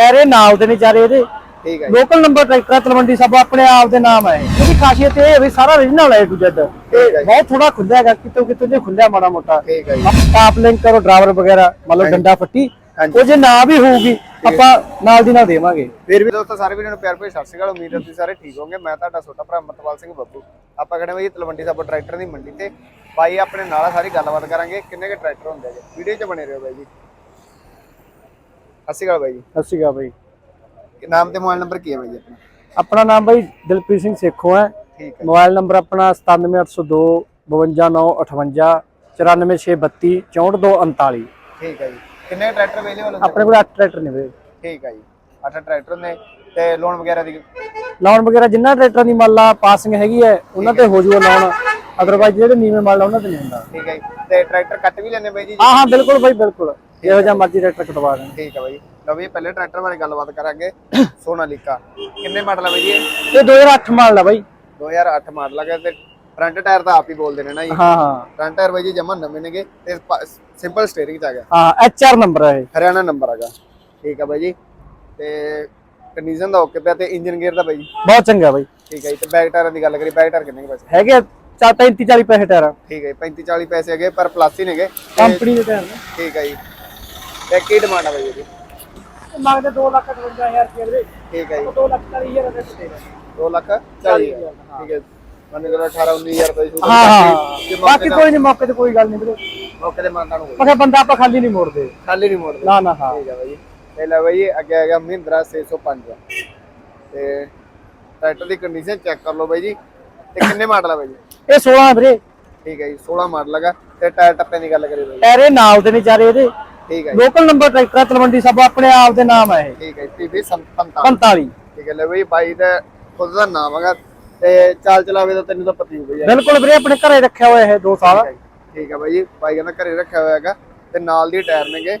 ਟਾਇਰੇ ਨਾਲ ਦੇ ਨੇ ਚਾਰੇ ਇਹਦੇ। ਠੀਕ ਹੈ ਲੋਕਲ ਨੰਬਰ ਟਰੈਕਟਰ ਤਲਵੰਡੀ ਸਭ ਆਪਣੇ ਆਪ ਦੇ ਨਾਮ ਹੈ। ਇਹਦੀ ਖਾਸੀਅਤ ਇਹ ਹੈ ਵੀ ਸਾਰਾ origignal ਹੈ ਟੂ ਜੈਡ ਹੈ। ਬਹੁਤ ਥੋੜਾ ਖੁੱਲਿਆ ਹੈਗਾ ਕਿਤੋਂ ਕਿਤੋਂ ਜੇ ਖੁੱਲਿਆ ਮਾੜਾ ਮੋਟਾ। ਠੀਕ ਹੈ ਟਾਪ ਲਿੰਕ ਕਰੋ ਡਰਾਈਵਰ ਵਗੈਰਾ ਮਤਲਬ ਡੰਡਾ ਫੱਟੀ। ਉਹ ਜੇ ਨਾ ਵੀ ਹੋਊਗੀ ਆਪਾਂ ਨਾਲ ਦੀ ਨਾਲ ਦੇਵਾਂਗੇ। ਫਿਰ ਵੀ ਦੋਸਤੋ ਸਾਰੇ ਵੀਰਾਂ ਨੂੰ ਪਿਆਰ ਭਰੀ ਸਤਿ ਸ਼੍ਰੀ ਅਕਾਲ। ਉਮੀਦ ਹੈ ਤੁਸੀਂ ਸਾਰੇ ਠੀਕ ਹੋਵੋਗੇ। ਮੈਂ ਤੁਹਾਡਾ ਛੋਟਾ ਭਰਾ ਅਮਰਤਪਾਲ ਸਿੰਘ ਬੱਬੂ। ਆਪਾਂ ਕਹਿੰਦੇ ਬਈ ਤਲਵੰਡੀ ਸਾਬੋ ਟਰੈਕਟਰ ਦੀ ਮੰਡੀ ਤੇ। ਬਾਈ ਆਪਣੇ ਨਾਲ ਸਾਰੀ ਗੱਲਬਾਤ ਕਰਾਂਗੇ। ਕਿੰਨੇ ਕੇ ਟਰੈਕਟਰ ਹੁੰਦੇ ਆ ਜੀ? ਵੀਡੀਓ 'ਚ ਬਣੇ ਰਹੋ ਬਾਈ ਜੀ। ਸਤਿ ਸ਼੍ਰੀ ਅਕਾਲ ਬਾਈ ਜੀ। ਸਤਿ ਸ਼੍ਰੀ ਅਕਾਲ ਬਾਈ। ਕੀ ਨਾਮ ਤੇ ਮੋਬਾਈਲ ਨੰਬਰ ਕੀ ਹੈ ਬਾਈ ਜੀ ਆਪਣਾ? ਆਪਣਾ ਨਾਮ ਬਾਈ ਦਿਲਪ੍ਰੀਤ ਸਿੰਘ ਸੇਖੋਂ ਹੈ। ਠੀਕ ਹੈ। ਮੋਬਾਈਲ ਨੰਬਰ ਆਪਣਾ 97802 52958 94632 64239 ਠੀਕ ਹੈ ਜੀ। ਕਿੰਨੇ ਟਰੈਕਟਰ ਅਵੇਲੇਬਲ ਹੁੰਦੇ? ਆਪਣੇ ਕੋਲ 8 ਟਰੈਕਟਰ ਨੇ ਵੀਰੇ ਠੀਕ ਹੈ ਜੀ। ਅੱਠ ਟਰੈਕਟਰ ਨੇ ਤੇ ਲੋਨ ਵਗੈਰਾ ਦੀ ਲਾਉਣ ਵਗੈਰਾ ਜਿੰਨਾ ਟਰੈਕਟਰਾਂ ਦੀ ਮੰਨ ਲਾ ਪਾਸਿੰਗ ਹੈਗੀ ਹੈ ਉਹਨਾਂ ਤੇ ਹੋ ਜੂਗਾ ਲਾਉਣ ਅਦਰਵਾਈਜ਼ ਜਿਹੜੇ ਨੀਵੇਂ ਮੰਨ ਲਾ ਉਹਨਾਂ ਤੇ ਨਹੀਂ ਹੁੰਦਾ। ਠੀਕ ਹੈ ਜੀ। ਤੇ ਟਰੈਕਟਰ ਕੱਟ ਵੀ ਲੈਣੇ ਬਾਈ ਜੀ? ਹਾਂ ਹਾਂ ਬਿਲਕੁਲ ਬਾਈ ਬਿਲਕੁਲ। ਇਹੋ ਜਿਹਾ ਮਰਜ਼ੀ ਟਰੈਕਟਰ ਕਟਵਾ ਦੇਣ। ਠੀਕ ਹੈ ਬਾਈ। ਲਓ ਵੀ ਪਹਿਲੇ ਟਰੈਕਟਰ ਬਾਰੇ ਗੱਲਬਾਤ ਕਰਾਂਗੇ। ਸੋਨਾਲੀਕਾ ਕਿੰਨੇ ਮਾਡਲ ਹੈ ਬਾਈ ਇਹ? ਇਹ 2008 ਮਾਡਲ ਆ ਬਾਈ। 2008 ਮਾਡਲ ਹੈਗਾ ਤੇ ਫਰੰਟ ਟਾਇਰ ਤਾਂ ਆਪ ਹੀ ਬੋਲਦੇ ਨੇ ਨਾ ਜੀ। ਹਾਂ ਹਾਂ। ਫਰੰਟ ਟਾਇਰ ਬਾਈ ਜੀ ਜਮਾ ਨਵੇਂ ਨੇਗੇ ਤੇ ਸਿੰਪਲ ਸਟੀਅਰਿੰਗ ਚ ਆ ਗਿਆ। ਹਾਂ ਐਚ ਆਰ ਨੰਬਰ ਹੈ ਇਹ। ਹਰਿਆਣਾ ਨੰਬਰ ਹੈਗਾ ਠੀਕ ਹੈ ਬਾਈ ਜੀ। ਤੇ ਕੰਡੀਸ਼ਨ ਦਾ ਓਕੇ ਪਿਆ ਤੇ ਇੰਜਨ ਗੇਅਰ ਦਾ ਬਾਈ ਜੀ। ਬਹੁਤ ਚੰਗਾ ਬਾਈ। ਠੀਕ ਹੈ ਜੀ ਤੇ ਬੈਕ ਟਾਇਰਾਂ ਦੀ ਗੱਲ ਕਰੀ ਬੈਕ ਟਾਇਰ ਕਿੰਨੇ ਪੈਸੇ? ਹੈਗੇ ਆ ਚਾ 35 40 ਪੈਸੇ ਟਾਇਰ ਠੀਕ ਹੈ 35 40 ਪੈਸੇ ਹੈਗੇ ਪਰ ਪਲੱਸ ਹੀ ਨੇਗੇ। ਕੰਪਨੀ ਦੇ ਟਾਇਰ ਨੇ। ਠੀਕ ਹੈ ਜੀ। ਤੇ ਕੀ ਡਿਮਾਂਡ ਹੈ ਬਾਈ ਇਹਦੀ? ਮੰਗਦੇ 2 ਲੱਖ 58000 ਰੁਪਏ ਵੀਰੇ ਠੀਕ ਹੈ ਜੀ। 2 ਲੱਖ 40000 ਰੁਪਏ ਦੇ। 2 ਲੱਖ 40 ਠੀਕ ਹੈ। ਮੰਨ ਕੇ ਚਲੋ 18 19000 ਰੁਪਏ ਦੀ ਹਾਂ ਹਾਂ। ਜੇ ਮੌਕੇ ਬਾਕੀ ਕੋਈ ਨਹੀਂ ਮੌਕੇ ਤੇ ਕੋਈ ਗੱਲ ਨਹੀਂ ਵੀਰੇ। ਮੌਕੇ ਤੇ ਮੰਨਦਾ ਨੂੰ ਮੈਂ ਕਿਹਾ ਬੰਦਾ ਆਪਾਂ ਖਾਲੀ ਨਹੀਂ ਮੋੜਦੇ। ਖਾਲੀ ਨਹੀਂ ਮੋੜਦੇ। ਨਾ ਨਾ ਹਾਂ। ਠੀਕ ਹੈ ਬਾਈ। ਤੇ ਲੈ ਬਾਈ ਅੱਗੇ ਆ ਗਿਆ ਮਹਿੰਦਰਾ 605 ਤੇ ਟਰੈਕਟਰ ਦੀ ਕੰਡੀਸ਼ਨ ਚੈੱਕ ਕਰ ਲਓ ਬਾਈ ਜੀ। ਤੇ ਕਿੰਨੇ ਮਾਡਲ ਆ ਬਾਈ ਜੀ? ਇਹ 16 ਵੀਰੇ। ਠੀਕ ਹੈ ਜੀ 16 ਮਾਡਲ ਹੈਗਾ। ਤੇ ਟਾਇਰ ਟੱਪੇ ਦੀ ਗੱਲ ਕਰੀਏ ਬਾਈ। ਟਾਇਰੇ ਨਾਲ ਦੇ ਨੇ ਚਾਰੇ ਇਹਦੇ। ਠੀਕ ਹੈ ਜੀ। ਲੋਕਲ ਨੰਬਰ ਟਰੈਕਟਰ ਤਲਵੰਡੀ ਸਭ ਆਪਣੇ ਆਪ ਦੇ ਨਾਮ ਹੈ ਇਹ। ਠੀਕ ਹੈ ਜੀ ਪੀਵੀ 45 45 ਠੀਕ ਹੈ ਲੈ ਬਾਈ ਬਾਈ ਦਾ ਖੁਦ ਦਾ ਨਾਮ ਹੈਗਾ ਤੇ ਚਾਲ ਚਲਾਵੇ ਤਾਂ ਤੈਨੂੰ ਤਾਂ ਪਤਾ ਹੀ ਹੋਊਗਾ ਬਿਲਕੁਲ ਵੀਰੇ ਆਪਣੇ ਘਰੇ ਰੱਖਿਆ ਹੋਇਆ ਇਹ 2 ਸਾਲ। ਠੀਕ ਹੈ ਬਾਈ ਜੀ ਬਾਈ ਕਹਿੰਦਾ ਘਰੇ ਰੱਖਿਆ ਹੋਇਆ ਹੈਗਾ ਤੇ ਨਾਲ ਦੀ ਟਾਇਰ ਨੇਗੇ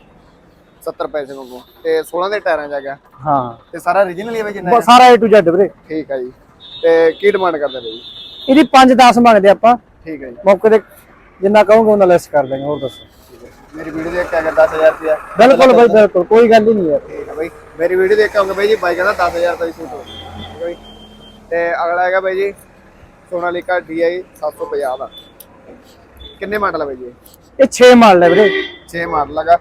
70 ਪੈਸੇ ਵਾਂਗੂ ਤੇ 16 ਦੇ ਟਾਇਰਾਂ ਹੈਗਾ। ਹਾਂ। ਤੇ ਸਾਰਾ origignal ਹੀ ਹੈ ਜਿੰਨਾ ਸਾਰਾ A to Z ਵੀਰੇ। ਠੀਕ ਹੈ ਜੀ ਤੇ ਕੀ ਡਿਮਾਂਡ ਕਰਦੇ ਬਾਈ? ਜੀ ਇਹਦੀ 5 10 ਮੰਗਦੇ ਆਪਾਂ। ਠੀਕ ਹੈ ਜੀ। ਮੌਕੇ ਤੇ ਜਿੰਨਾ ਕਹੋਗੇ ਉਹਨਾਂ ਲੈਸ ਕਰ ਦਾਂਗੇ ਹੋਰ ਦੱਸੋ। ਮੇਰੀ ਵੀਡੀਓ ਦੇਖ ਕੇ ਅਗਰ 10000 ਰੁਪਇਆ। ਬਿਲਕੁਲ ਬਾਈ ਬਿਲਕੁਲ ਕੋਈ ਗੱਲ ਹੀ ਨਹੀਂ ਯਾਰ। ਠੀਕ ਹੈ ਬਾਈ। ਮੇਰੀ ਵੀਡੀਓ ਦੇਖ ਕੇ ਆਉਂਗੇ ਬਾਈ ਜੀ ਬਾਈ ਕਹਿੰਦਾ 10000 ਦਾ ਹੀ ਸੂਟ ਹੋ ਠੀਕ ਹੈ ਬਾਈ। ਤੇ ਅਗਲਾ ਹੈਗਾ ਬਾਈ ਜੀ ਸੋਨਾਲੀਕਾ DI 750 ਦਾ। ਕਿੰਨੇ ਮਾਡਲ ਹੈ ਬਾਈ ਜੀ ਇਹ? 6 ਮਾਡਲ ਹੈ ਵੀਰੇ। 6 ਮਾਡਲ ਹੈਗਾ।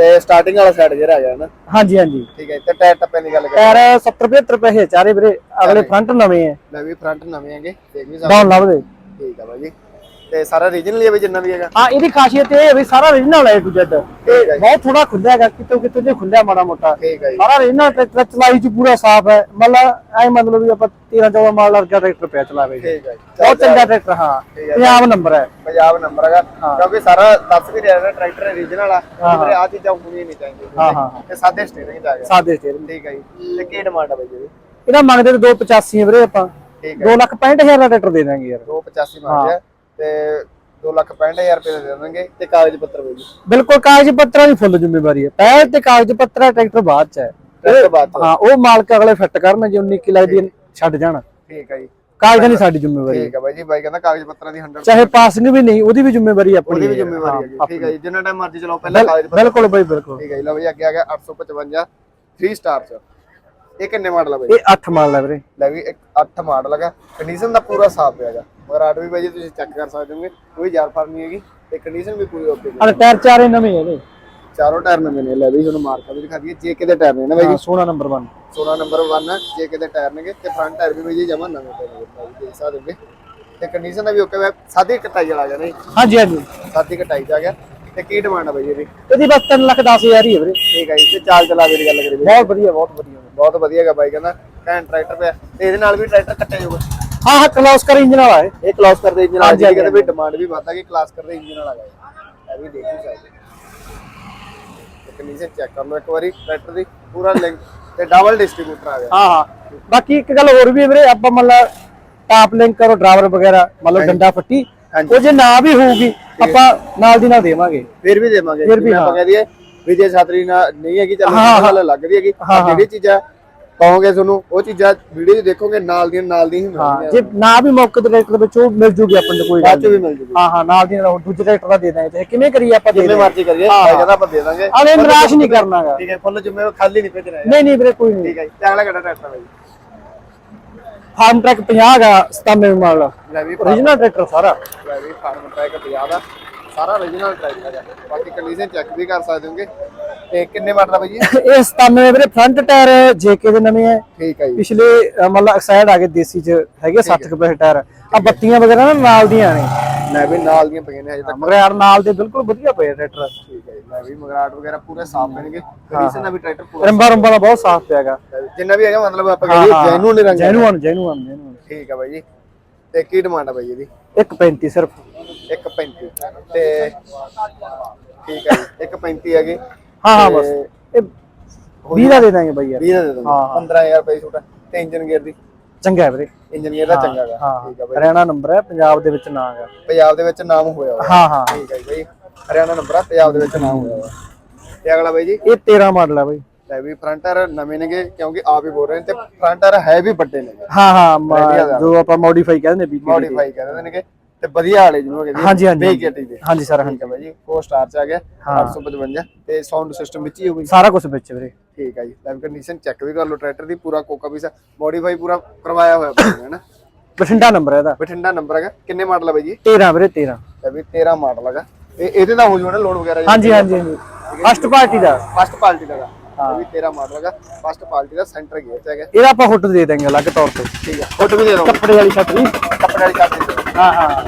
ਇਹ ਸਟਾਰਟਿੰਗ ਵਾਲਾ ਸਾਈਡ ਜਿਹੜਾ ਆ ਗਿਆ ਨਾ? ਹਾਂਜੀ ਹਾਂਜੀ। ਠੀਕ ਹੈ ਤੇ ਟਾਇਰ ਟੱਪੇ ਦੀ ਗੱਲ ਕਰੀਏ। ਟਾਇਰ 70 75 ਪੈਸੇ ਚਾਰੇ ਵੀਰੇ। ਅਗਲੇ ਫਰੰਟ ਨਵੇਂ ਹੈ ਲੈ ਵੀ ਫਰੰਟ ਨਵੇਂ ਹੈਗੇ ਦੇਖ ਵੀ ਸਕਦੇ। ਡਾਊਨ ਲੱਭਦੇ ਠੀਕ ਹੈ ਬਾਈ ਜੀ। ਤੇ ਸਾਰਾ ਰੀਜਨਲ ਹੀ ਹੈ ਬਾਈ ਜਿੰਨਾ ਵੀ ਹੈਗਾ। ਹਾਂ ਇਹਦੀ ਖਾਸੀਅਤ ਇਹ ਹੈ ਵੀ ਸਾਰਾ origignal ਹੈ A to Z ਠੀਕ ਹੈ ਜੀ। ਬਹੁਤ ਥੋੜਾ ਖੁੱਲਿਆ ਹੈਗਾ ਕਿਤੋਂ ਕਿਤੋਂ ਜੇ ਖੁੱਲਿਆ ਮਾੜਾ ਮੋਟਾ। ਠੀਕ ਹੈ ਜੀ। ਸਾਰਾ origignal ਟਰੈਕਟਰ ਚਲਾਈ ਚ ਪੂਰਾ ਸਾਫ਼ ਹੈ। ਮਤਲਬ ਐ ਮਤਲਬ ਵੀ ਆਪਾਂ 13 14 ਮਾਡਲ ਵਰਗਾ ਟਰੈਕਟਰ ਪਿਆ ਚਲਾਵੇ ਜੀ। ਠੀਕ ਹੈ ਜੀ। ਬਹੁਤ ਚੰਗਾ ਟਰੈਕਟਰ ਹਾਂ। ਠੀਕ ਹੈ। ਪੰਜਾਬ ਨੰਬਰ ਹੈ। ਪੰਜਾਬ ਨੰਬਰ ਹੈਗਾ। ਕਿਉਂਕਿ ਸਾਰਾ ਦੱਸ ਵੀ ਰਿਹਾ ਨਾ ਟਰੈਕਟਰ ਰੀਜਨਲ ਆ। ਮੇਰੇ ਆ ਚੀਜ਼ਾਂ ਹੋਣੀਆਂ ਨਹੀਂ ਚਾਹੀਦੀਆਂ। ਹਾਂ ਹਾਂ ਹਾਂ। ਤੇ ਸਾਦੇ ਸਟੀਅਰਿੰਗ ਦਾ ਹੈਗਾ ਸਾਦੇ ਸਟੇਰਿੰਗ ਠੀਕ ਹੈ ਜੀ। ਤੇ ਕੀ ਡਿਮਾਂਡ ਆ ਬਾਈ ਜੀ ਇਹਦਾ ਮੰਗਦੇ ਤੇ 285 ਵੀਰੇ ਆਪਾਂ। ਠੀਕ ਹੈ 2 ਲੱਖ 65000 ਦਾ ਟਰੈਕਟਰ ਦੇ ਦਾਂਗੇ ਯਾਰ। 285 ਮੰਗਿਆ ਤੇ 2 ਲੱਖ 65000 ਰੁਪਏ ਦੇ ਦੇਣਗੇ ਤੇ ਕਾਗਜ਼ ਪੱਤਰ ਜੀ ਬਿਲਕੁਲ ਕਾਗਜ਼ ਪੱਤਰਾਂ ਦੀ ਫੁੱਲ ਜ਼ਿੰਮੇਵਾਰੀ ਹੈ। ਪਹਿਲ ਤੇ ਕਾਗਜ਼ ਪੱਤਰ ਟਰੈਕਟਰ ਬਾਅਦ ਚ ਹੈ। ਹਾਂ ਉਹ ਮਾਲਕ ਅਗਲੇ ਫਿੱਟ ਕਰਨ ਜੇ 19 ਕੀ ਲੱਗਦੀ ਛੱਡ ਜਾਣ। ਠੀਕ ਹੈ ਜੀ। ਕਾਗਜ਼ਾਂ ਦੀ ਸਾਡੀ ਜ਼ਿੰਮੇਵਾਰੀ ਠੀਕ ਹੈ ਬਾਈ ਜੀ ਬਾਈ ਕਹਿੰਦਾ ਕਾਗਜ਼ ਪੱਤਰਾਂ ਦੀ 100 ਚਾਹੇ ਪਾਸਿੰਗ ਵੀ ਨਹੀਂ ਉਹਦੀ ਵੀ ਜ਼ਿੰਮੇਵਾਰੀ ਆਪਣੀ ਉਹਦੀ ਵੀ। ਜ਼ਿੰਮੇਵਾਰੀ ਹਾਂ, ਠੀਕ ਹੈ ਜੀ ਜਿੰਨਾ ਟਾਈਮ ਮਰਜ਼ੀ ਚਲਾਓ ਪਹਿਲਾਂ ਕਾਗਜ਼ ਬਿਲਕੁਲ ਬਈ ਬਿਲਕੁਲ। ਠੀਕ ਹੈ ਜੀ ਲਓ ਬਈ ਅੱਗੇ ਆ ਗਿਆ 855 3 ਸਟਾਰ ਚ। ਇਹ ਕਿੰਨੇ ਮਾਡਲ ਆ ਬਾਈ? ਇਹ 8 ਮਾਡਲ ਹੈ ਵੀਰੇ। ਲੈ ਵੀ ਇੱਕ 8 ਮਾਡਲ ਹੈਗਾ। ਕੰਡੀਸ਼ਨ ਦਾ ਪੂਰਾ ਸਾਫ਼ ਪਿਆਗਾ ਮਗਰ ਆਟ ਵੀ ਬਾਈ ਜੀ ਤੁਸੀਂ ਚੈੱਕ ਕਰ ਸਕਦੇ ਹੋਗੇ ਕੋਈ ਜਾਰ ਫਰ ਨਹੀਂ ਹੈਗੀ। ਤੇ ਕੰਡੀਸ਼ਨ ਵੀ ਪੂਰੀ ਓਕੇ ਅਰੇ ਟਾਇਰ ਚਾਰੇ ਨਵੇਂ ਹੈ ਇਹਦੇ। ਚਾਰੋਂ ਟਾਇਰ ਨਵੇਂ ਨੇ। ਲੈ ਵੀ ਤੁਹਾਨੂੰ ਮਾਰਕਾ ਵੀ ਦਿਖਾ ਦਈਏ ਜੇ ਕਿਤੇ ਟਾਇਰ ਨੇ ਨਾ ਬਾਈ ਹਾਂ ਜੀ। ਸੋਨਾ ਨੰਬਰ 1 16 ਨੰਬਰ 1 ਜੇ ਕਿਤੇ ਟਾਇਰ ਨੇਗੇ ਤੇ ਫਰੰਟ ਟਾਇਰ ਵੀ ਬਾਈ ਜੀ ਜਮਾ ਨਵੇਂ ਟਾਇਰ ਨੇ। ਬਾਈ ਦੇਖ ਸਕਦੇ ਹੋਗੇ। ਤੇ ਕੰਡੀਸ਼ਨ ਦਾ ਵੀ ਓਕੇ ਵਾ ਸਾਦੀ ਕਟਾਈ ਵਾਲਾ ਗਿਆ ਨਹੀਂ ਹਾਂਜੀ ਹਾਂਜੀ। ਸਾਦੀ ਕਟਾਈ ਆ ਗਿਆ ਤੇ ਕੀ ਡਿਮਾਂਡ ਆ ਬਾਈ ਜੀ ਇਹਦੀ? ਇਹਦੀ ਬਸ 3 ਲੱਖ 10000 ਹੀ ਹੈ ਵੀਰੇ। ਠੀਕ ਹੈ ਜੀ ਤੇ ਚਾਲ ਚਲਾ ਦੀ ਗੱਲ ਕਰੀਏ। ਬਹੁਤ ਵਧੀਆ ਬਹੁਤ ਵਧੀਆ। ਬਹੁਤ ਵਧੀਆ ਹੈਗਾ ਬਾਈ ਕਹਿੰਦਾ ਘੈਂਟ ਟਰੈਕਟਰ ਪਿਆ। ਤੇ ਇਹਦੇ ਨਾਲ ਵੀ ਟਰੈਕਟਰ ਕੱਟਿਆ ਜਾਊਗਾ। ਹਾਂ ਹਾਂ ਕਲੌਸ ਕਰ ਇੰਜਨ ਵਾਲਾ ਹੈ ਇਹ ਕਲਾਸ ਕਰਦੇ ਇੰਜਨ ਵਾਲਾ ਜੀ ਕਹਿੰਦੇ। ਵੀ ਡਿਮਾਂਡ ਵੀ ਵੱਧਦਾ ਕਿ ਕਲਾਸ ਕਰਦੇ ਇੰਜਨ ਵਾਲਾ ਹੈਗਾ ਇਹ। ਵੀ ਦੇਖ ਹੀ ਤੇ ਕੰਡੀਸ਼ਨ ਚੈੱਕ ਕਰ ਲਓ ਇੱਕ ਵਾਰੀ ਟਰੈਕਟਰ ਦੀ ਪੂਰਾ ਲਿੰਕ ਤੇ ਡਬਲ ਡਿਸਟ੍ਰੀਬਿਊਟਰ ਆ ਗਿਆ। ਹਾਂ ਹਾਂ। ਬਾਕੀ ਇੱਕ ਗੱਲ ਹੋਰ ਵੀ ਹੈ ਵੀਰੇ ਆਪਾਂ ਮਤਲਬ ਟਾਪ ਲਿੰਕ ਕਰੋ ਡਰਾਈਵਰ ਵਗੈਰਾ ਮਤਲਬ ਡੰਡਾ ਫੱਟੀ। ਉਹ ਜੇ ਨਾ ਵੀ ਹੋਊਗੀ ਆਪਾਂ ਨਾਲ ਦੀ ਨਾਲ ਦੇਵਾਂਗੇ। ਫਿਰ ਵੀ ਦੇਵਾਂਗੇ ਫਿਰ ਵੀ ਆਪਾਂ ਹਾਂ। ਕਹਿ ਦਈਏ ਵੀ ਜੇ ਛਾਤਰੀ ਨਾਲ ਨਹੀਂ ਹੈਗੀ ਚੱਲ ਹਾਂ, ਗੱਲ ਲੱਗਦੀ ਹੈਗੀ। ਹਾਂ, ਜਿਹੜੀ ਚੀਜ਼ਾਂ ਕਹੋਗੇ ਤੁਹਾਨੂੰ ਉਹ ਚੀਜ਼ਾਂ ਵੀਡੀਓ 'ਚ ਦੇਖੋਗੇ ਨਾਲ ਦੀਆਂ ਨਾਲ ਦੀਆਂ ਹੀ ਹਾਂ ਮਿਲਣਗੀਆਂ ਜੇ ਨਾ ਵੀ ਮੌਕੇ ਤੇ ਟਰੈਕਟਰ ਵਿੱਚ ਉਹ ਮਿਲ ਜੂਗੀ ਆਪਾਂ ਨੂੰ ਕੋਈ ਗੱਲ ਬਾਅਦ 'ਚ ਵੀ ਮਿਲ ਜੂਗੀ। ਹਾਂ ਹਾਂ ਨਾਲ ਦੀ ਨਾਲ ਹੋਰ ਦੂਜੇ ਟਰੈਕਟਰ ਦਾ ਦੇ ਦਾਂਗੇ ਤੇ ਕਿਵੇਂ ਕਰੀਏ ਆਪਾਂ ਦੇ ਜਿੰਨੇ ਦਾਂਗੇ। ਮਰਜ਼ੀ ਕਰੀਏ ਭਾਈ ਕਹਿੰਦਾ ਆਪਾਂ ਦੇ ਦਾਂਗੇ। ਆਲੇ ਨਿਰਾਸ਼ ਨਹੀਂ ਕਰਨਾਗਾ ਠੀਕ ਹੈ ਫੁੱਲ ਜਿੰਮੇ ਖਾਲੀ ਨਹੀਂ ਭੇਜਣਾ ਹੈਗਾ। ਨਹੀਂ ਨਹੀਂ ਵੀਰੇ ਕੋਈ ਨਹੀਂ ਠੀਕ ਹੈ ਜੀ ਤੇ ਅਗਲਾ ਕਿਹੜਾ ਟਰੈਕਟਰ ਹੈ ਬਾਈ ਫਾਰਮ ਟਰੈਕ 50 ਦਾ 97 ਮਾਡਲ ਲੈ ਵੀ origignal ਟਰੈਕਟਰ ਸਾਰਾ। ਲੈ ਵੀ ਫਾਰਮ ਟਰੈਕ 50 ਦਾ। ਸਾਰਾ origignal ਟਰੈਕਟਰ ਹੈ ਬਾਕੀ ਕੰਡੀਸ਼ਨ ਚੈੱਕ ਵੀ ਕਰ ਸਕਦੇ ਹੋਗੇ। ਤੇ ਕਿੰਨੇ ਮਾਡਲ ਦਾ ਬਾਈ ਜੀ? ਇਹ 97 ਵੀਰੇ ਫਰੰਟ ਟਾਇਰ ਜੇਕੇ ਦੇ ਨਵੇਂ ਹੈ। ਠੀਕ ਹੈ ਜੀ। ਪਿਛਲੇ ਅ, ਮਤਲਬ ਐਕਸਾਈਡ ਆ ਗਏ ਦੇਸੀ ਚ ਹੈਗੇ 60 ਕੁ ਪੈਸੇ ਟਾਇਰ ਆ ਬੱਤੀਆਂ ਵਗੈਰਾ ਨਾ ਨਾਲ ਦੀਆਂ ਨੇ। ਲੈ ਵੀ ਨਾਲ ਦੀਆਂ ਪਈਆਂ ਨੇ ਹਜੇ ਤੱਕ। ਮਗਰ ਯਾਰ ਨਾਲ ਦੇ ਬਿਲਕੁਲ ਵਧੀਆ ਪਏ ਆ ਟਰੈਕਟਰ ਠੀਕ ਹੈ ਜੀ ਲੈ ਵੀ ਮਗਰਾਟ ਵਗੈਰਾ ਪੂਰੇ ਸਾਫ਼ ਪੈਣਗੇ। ਕੰਡੀਸ਼ਨ ਦਾ ਵੀ ਟਰੈਕਟਰ ਪੂਰਾ ਰੰਬਾ ਰੰਬਾ ਦਾ ਬਹੁਤ ਸਾਫ਼ ਪਿਆਗਾ ਜਿੰਨਾ ਵੀ ਹੈਗਾ ਮਤਲਬ ਆਪਾਂ ਕਹੀਏ ਜੈਨੂਨ ਰੰਗ ਹੈ। ਜੈਨੂਅਨ ਜੈਨੂਅਨ ਜੈਨੂਅਨ ਠੀਕ ਹੈ ਬਾਈ ਜੀ। ਤੇ ਕੀ ਡਿਮਾਂਡ ਹੈ ਬਾਈ ਇਹਦੀ? 135 ਸਿਰਫ। 135 ਤੇ ਠੀਕ ਹੈ ਜੀ 135 ਹੈਗੇ। ਹਾਂ ਹਾਂ ਬਸ। ਇਹ 20 ਦਾ ਦੇ ਦਾਂਗੇ ਬਾਈ ਯਾਰ। 20 ਦਾ ਦੇ ਦੋਗੇ। ਹਾਂ, ਹਾਂ। 15000 ਰੁਪਏ ਛੋਟਾ ਤੇ ਇੰਜਨ ਗੇਅਰ ਦੀ। ਚੰਗਾ ਹੈ ਵੀਰੇ। ਇੰਜਨ ਗੇਅਰ ਦਾ ਚੰਗਾ ਹੈਗਾ ਹਾਂ ਠੀਕ ਹੈ ਬਾਈ। ਹਰਿਆਣਾ ਨੰਬਰ ਹੈ ਪੰਜਾਬ ਦੇ ਵਿੱਚ ਨਾਂ ਹੈਗਾ ਪੰਜਾਬ ਦੇ ਵਿੱਚ ਨਾਮ ਹੋਇਆ ਹੋਇਆ। ਹਾਂ ਹਾਂ। ਠੀਕ ਹੈ ਜੀ ਬਾਈ। ਹਰਿਆਣਾ ਨੰਬਰ ਆ ਪੰਜਾਬ ਦੇ ਵਿੱਚ ਨਾਮ ਹੋਇਆ ਹੋਇਆ। ਤੇ ਅਗਲਾ ਬਾਈ ਜੀ। ਇਹ 13 ਮਾਡਲ ਹੈ ਬਾਈ। ਵੀ ਫਰੰਟਰ ਨਵੇਂ ਨੇਗੇ ਕਿਉਂਕਿ ਆਪ ਹੀ ਬੋਲ ਰਹੇ ਨੇ ਤੇ ਫਰੰਟਰ ਹੈ ਵੀ ਵੱਡੇ ਨੇਗੇ। ਹਾਂ ਹਾਂ ਜੋ ਆਪਾਂ ਮੋਡੀਫਾਈ ਕਹਿੰਦੇ ਨੇ ਬੀਕੇ ਮੋਡੀਫਾਈ ਕਰਦੇ ਨੇਗੇ। ਤੇ ਵਧੀਆ ਵਾਲੇ ਜਿਹਨੂੰ ਕਹਿੰਦੇ ਹਾਂਜੀ ਹਾਂਜੀ ਬੇਕੇਟੀ ਦੇ। ਹਾਂਜੀ ਸਰ ਠੀਕ ਹੈ ਬਾਈ ਜੀ 4 ਸਟਾਰ ਚ ਆ ਗਿਆ ਹਾਂ। 855 ਤੇ ਸਾਊਂਡ ਸਿਸਟਮ ਵਿੱਚ ਹੀ ਹੋ ਗਈ ਸਾਰਾ ਕੁਝ ਵਿੱਚ ਵੀਰੇ। ਠੀਕ ਹੈ ਜੀ ਲਾਈਵ ਕੰਡੀਸ਼ਨ ਚੈੱਕ ਵੀ ਕਰ ਲਓ ਟਰੈਕਟਰ ਦੀ ਪੂਰਾ ਕੋਕਾ ਪੀਸ ਮੋਡੀਫਾਈ ਪੂਰਾ ਕਰਵਾਇਆ ਹੋਇਆ ਬਾਈ ਨੇ? ਹਨਾ ਬਠਿੰਡਾ ਨੰਬਰ ਹੈ ਇਹਦਾ। ਬਠਿੰਡਾ ਨੰਬਰ ਹੈਗਾ। ਕਿੰਨੇ ਮਾਡਲ ਹੈ ਬਾਈ ਜੀ? 13 ਵੀਰੇ 13 ਇਹ ਵੀ 13 ਮਾਡਲ ਹੈਗਾ। ਇਹ ਇਹਦੇ ਦਾ ਹੋ ਜੂਗਾ ਨਾ ਲੋਡ ਵਗੈਰਾ ਹਾਂਜੀ ਹਾਂਜੀ ਹਾਂਜੀ। ਫਸਟ ਪਾਰਟੀ ਦਾ। ਫਸਟ ਪਾਰਟੀ ਦਾ। ਇਹ ਵੀ 13 ਮਾਡਲ ਹੈਗਾ। ਫਸਟ ਪਾਰਟੀ ਦਾ ਸੈਂਟਰ ਗੇਅਰ ਚ ਹੈਗਾ। ਇਹਦਾ ਆਪਾਂ ਹੁੱਟ ਦੇ ਦਾਂਗੇ ਅਲੱਗ ਤੌਰ ਤੇ। ਠੀਕ ਹੈ ਫੁੱਟ ਵੀ ਦੇ ਦੋ ਕੱਪੜੇ ਵਾਲੀ ਛਤਰੀ ਕੱਪੜੇ ਵਾਲੀ ਛੱਤ ਦਿਓ। ਹਾਂ ਹਾਂ।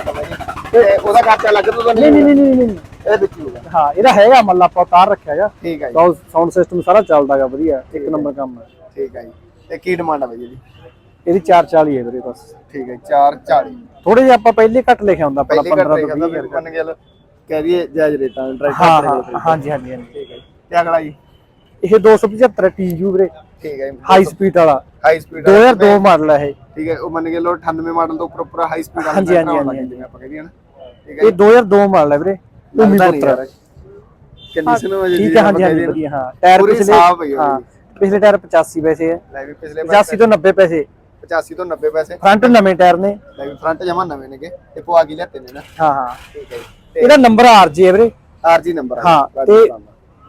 ਤੇ ਉਹਦਾ ਖਰਚਾ ਲੱਗ ਤਾਂ ਨਹੀਂ ਨਹੀਂ ਨਹੀਂ ਨਹੀਂ ਨਹੀਂ। ਨਹੀਂ ਇਹ ਵਿੱਚ ਹੀ ਹੋਊਗਾ। ਹਾਂ ਇਹਦਾ ਹੈਗਾ ਮੱਲਾ ਆਪਾਂ ਉਤਾਰ ਰੱਖਿਆ ਹੈਗਾ। ਠੀਕ ਹੈ ਜੀ। ਸਾਊਂਡ ਸਿਸਟਮ ਸਾਰਾ ਚੱਲਦਾਗਾ ਵਧੀਆ। ਇੱਕ ਨੰਬਰ ਕੰਮ ਹੈ। ਠੀਕ ਹੈ ਜੀ। ਤੇ ਕੀ ਡਿਮਾਂਡ ਹੈ ਬਾਈ ਜੀ ਇਹਦੀ 440 ਹੈ ਵੀਰੇ ਬਸ। ਠੀਕ ਹੈ 440 ਥੋੜੇ ਜਿਹਾ ਆਪਾਂ ਪਹਿਲੇ ਘੱਟ ਲਿਖਿਆ ਹੁੰਦਾ ਆਪਣਾ ਪਹਿਲੀ ਘੱਟ 15 ਲਿਖਿਆ ਤੋਂ ਤਾਂ 20 ਮੰਨ ਕੇ ਚੱਲ ਕਹਿ ਦਈਏ ਜਾਇਜ਼ ਰੇਟਾਂ ਹਾਂ ਡਰਾਈਵਰ ਹਾਂ ਹਾਂਜੀ ਹਾਂਜੀ ਹਾਂਜੀ। ਠੀਕ ਹੈ ਜੀ। ਤੇ ਅਗਲਾ ਜੀ? ਇਹ 275 TU ਵੀਰੇ। ਠੀਕ ਹੈ ਜੀ। ਹਾਈ ਸਪੀਡ ਵਾਲਾ। ਹਾਈ ਸਪੀਡ 2002 ਮਾਡਲ ਹੈ ਇਹ। ਠੀਕ ਹੈ ਉਹ ਮੰਨ ਕੇ ਲੋ 98 ਮਾਡਲ ਤੋਂ ਉੱਪਰ ਉੱਪਰ ਹਾਈ ਸਪੀਡ ਵਾਲਾ ਹਾਂਜੀ, ਹਾਂਜੀ, ਹਾਂਜੀ, ਜਿਵੇਂ ਆਪਾਂ ਕਹਿੰਦੇ ਹਾਂ ਨਾ। ਠੀਕ ਹੈ ਇਹ 2002 ਮਾਡਲ ਹੈ ਵੀਰੇ ਭੂਮੀ ਪੁੱਤਰ। ਕੰਡੀਸ਼ਨ ਹੋ ਠੀਕ ਹੈ ਹਾਂਜੀ ਹਾਂਜੀ ਵਧੀਆ ਹਾਂ। ਟਾਇਰ ਪੂਰੀ ਪਿਛਲੇ ਸਾਫ਼ ਹੋਈ ਹਾਂ ਪਿਛਲੇ ਟਾਇਰ 85 ਪੈਸੇ ਹੈ। ਲੈ ਵੀ ਪਿਛਲੇ 85 ਤੋਂ 90 ਪੈਸੇ। 85 ਤੋਂ 90 ਪੈਸੇ। ਫਰੰਟ ਨਵੇਂ ਟਾਇਰ ਨੇ। ਲੈ ਵੀ ਫਰੰਟ ਜਮਾ ਨਵੇਂ ਨੇਗੇ। ਤੇ ਪਵਾ ਕੇ ਲਿਆਤੇ ਨੇ ਨਾ। ਹਾਂ ਹਾਂ। ਠੀਕ ਹੈ ਜੀ। ਇਹਦਾ ਨੰਬਰ ਆਰਜੀ ਹੈ ਵੀਰੇ। ਆਰਜੀ ਨੰਬਰ ਹੈ ਹਾਂ ਤੇ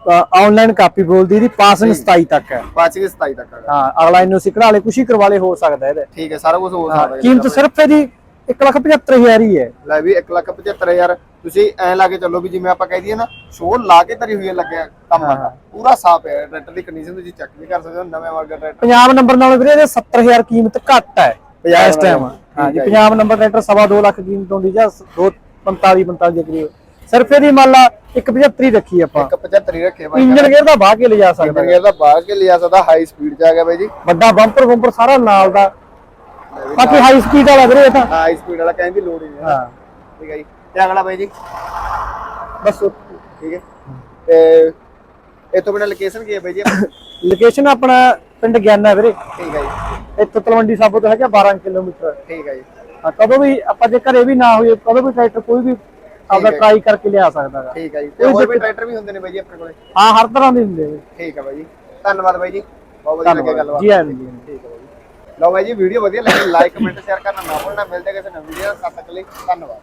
ਆਨਲਾਈਨ ਕਾਪੀ ਬੋਲਦੀ ਇਹਦੀ ਪਾਸਿੰਗ 27 ਤੱਕ ਹੈ। ਕੇ 27 ਤੱਕ ਹਾਂ ਅਗਲਾ ਇਹਨੂੰ ਸਿਕੜਾ ਵਾਲੇ ਕੁਛ ਹੀ ਕਰਵਾ ਲੇ ਹੋ ਸਕਦਾ ਇਹਦੇ। ਠੀਕ ਹੈ ਸਾਰਾ ਕੁਝ ਹੋ ਸਕਦਾ ਕੀਮਤ ਸਿਰਫ ਇਹਦੀ 175000 ਹੀ ਹੈ। ਲੈ ਵੀ 175000 ਤੁਸੀਂ ਐ ਲਾ ਕੇ ਚੱਲੋ ਵੀ ਜਿਵੇਂ ਆਪਾਂ ਕਹਿ ਦਈਏ ਨਾ ਸ਼ੋਅ ਲਾ ਕੇ ਧਰੀ ਹੋਈ ਹੈ ਲੱਗਿਆ ਕੰਮ। ਦਾ ਪੂਰਾ ਸਾਫ਼ ਹੈ ਟਰੈਕਟਰ ਦੀ ਕੰਡੀਸ਼ਨ ਤੁਸੀਂ ਚੈੱਕ ਵੀ ਕਰ ਸਕਦੇ ਹੋ ਨਵੇਂ ਵਰਗਾ ਟਰੈਕਟਰ। ਪੰਜਾਬ ਨੰਬਰ ਨਾਲ ਵੀਰੇ ਇਹਦੇ 70000 ਕੀਮਤ ਘੱਟ ਹੈ ਇਸ ਟਾਈਮ ਹਾਂ ਜੀ ਪੰਜਾਬ ਨੰਬਰ ਟਰੈਕਟਰ ਸਵਾ 2 ਲੱਖ ਕੀਮਤ ਹੁੰਦੀ ਜਾਂ 2 45 45 ਦੇ ਕਰੀਬ। ਸਿਰਫ ਇਹਦੀ ਮੰਨ ਲਾ 175 ਰੱਖੀ ਆਪਾਂ। 175 ਹੀ ਰੱਖੇ ਬਾਈ ਇੰਜਨ ਗੇਅਰ ਦਾ ਬਾਹ ਕੇ ਲਿਜਾ ਸਕਦਾ। ਇੰਜਨ ਗੇਅਰ ਦਾ ਬਾਹਰ ਕੇ ਲਿਆ ਸਕਦਾ ਹਾਈ ਸਪੀਡ 'ਚ ਆ ਗਿਆ ਬਾਈ ਜੀ। ਵੱਡਾ ਬੰਪਰ ਬੰਪਰ ਸਾਰਾ ਨਾਲ ਦਾ। ਬਾਕੀ ਹਾਈ ਸਪੀਡ ਵਾਲਾ ਵੀਰੇ ਤਾਂ। ਹਾਈ ਸਪੀਡ ਵਾਲਾ ਕਹਿੰਦੀ ਲੋੜ ਹੀ ਨਹੀਂ। ਹਾਂ। ਠੀਕ ਹੈ ਜੀ। ਤੇ ਅਗਲਾ ਬਾਈ ਜੀ। ਬਸ। ਠੀਕ ਹੈ ਤੇ ਇਹ ਤੋਂ ਬਿਨਾ ਲੋਕੇਸ਼ਨ ਕੀ ਹੈ ਬਾਈ ਜੀ ਲੋਕੇਸ਼ਨ ਆਪਣਾ ਪਿੰਡ ਗਿਆਨਾ ਵੀਰੇ। ਠੀਕ ਹੈ ਜੀ। ਇੱਥੋਂ ਤਲਵੰਡੀ ਸਾਬੋ ਤੋਂ ਹੈਗਾ 12 ਕਿਲੋਮੀਟਰ। ਠੀਕ ਹੈ ਜੀ। ਕਦੋਂ ਵੀ ਆਪਾਂ ਜੇ ਘਰੇ ਵੀ ਨਾ ਹੋਈਏ ਕਦੋਂ ਵੀ ਟਰੈਕਟਰ ਕੋਈ ਵੀ ਆਪਦਾ ਟਰਾਈ ਕਰਕੇ ਲਿਆ ਸਕਦਾ ਠੀਕ ਹੈ ਜੀ। ਤੇ ਹੋਰ ਵੀ ਟਰੈਕਟਰ ਵੀ ਹੁੰਦੇ ਨੇ ਬਾਈ ਜੀ ਆਪਣੇ ਕੋਲੇ? ਹਾਂ ਹਰ ਤਰ੍ਹਾਂ ਦੇ ਹੁੰਦੇ ਨੇ। ਠੀਕ ਹੈ ਬਾਈ ਜੀ। ਧੰਨਵਾਦ ਬਾਈ ਜੀ। ਬਹੁਤ ਵਧੀਆ ਲੱਗਿਆ ਗੱਲਬਾਤ ਜੀ ਹਾਂ ਜੀ ਠੀਕ ਹੈ ਬਾਈ ਜੀ। ਲਓ ਬਾਈ ਜੀ ਵੀਡੀਓ ਵਧੀਆ ਲੱਗੀ ਲਾਈਕ ਕਮੈਂਟ ਸ਼ੇਅਰ ਕਰਨਾ ਨਾ ਭੁੱਲਣਾ। ਮਿਲਦੇ ਕਿਸੇ ਨਵੀਂ ਵੀਡੀਓ ਤਦ ਤੱਕ ਲਈ ਧੰਨਵਾਦ।